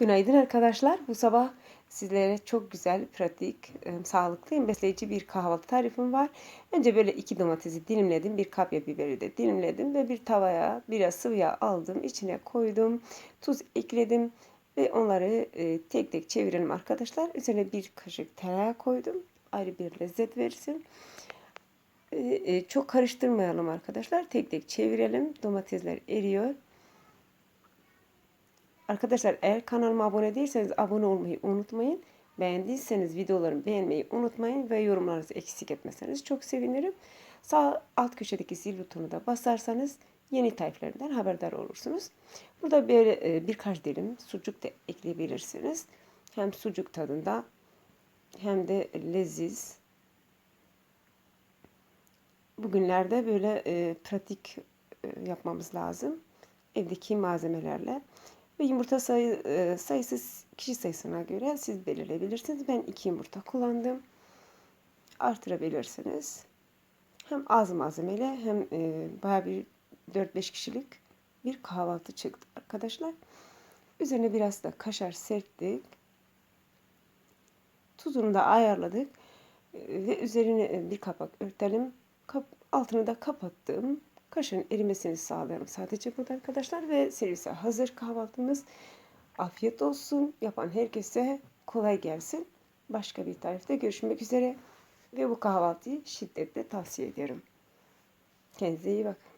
Günaydın arkadaşlar. Bu sabah sizlere çok güzel, pratik, e, sağlıklı, besleyici bir kahvaltı tarifim var. Önce böyle iki domatesi dilimledim. Bir kapya biberi de dilimledim ve bir tavaya biraz sıvı yağ aldım. içine koydum. Tuz ekledim ve onları e, tek tek çevirelim arkadaşlar. Üzerine bir kaşık tereyağı koydum. Ayrı bir lezzet versin. E, çok karıştırmayalım arkadaşlar. Tek tek çevirelim. Domatesler eriyor. Arkadaşlar eğer kanalıma abone değilseniz abone olmayı unutmayın. Beğendiyseniz videolarımı beğenmeyi unutmayın ve yorumlarınızı eksik etmeseniz çok sevinirim. Sağ alt köşedeki zil butonuna da basarsanız yeni tariflerimden haberdar olursunuz. Burada böyle e, birkaç dilim sucuk da ekleyebilirsiniz. Hem sucuk tadında hem de leziz. Bugünlerde böyle e, pratik e, yapmamız lazım. Evdeki malzemelerle. Ve yumurta sayı, e, sayısı kişi sayısına göre siz belirleyebilirsiniz. Ben iki yumurta kullandım. Artırabilirsiniz. Hem az malzemeyle hem e, bayağı bir 4-5 kişilik bir kahvaltı çıktı arkadaşlar. Üzerine biraz da kaşar serptik. Tuzunu da ayarladık. E, ve üzerine bir kapak örtelim. Kap, altını da kapattım. Kaşığın erimesini sağlayalım sadece burada arkadaşlar ve servise hazır kahvaltımız. Afiyet olsun. Yapan herkese kolay gelsin. Başka bir tarifte görüşmek üzere ve bu kahvaltıyı şiddetle tavsiye ederim. Kendinize iyi bakın.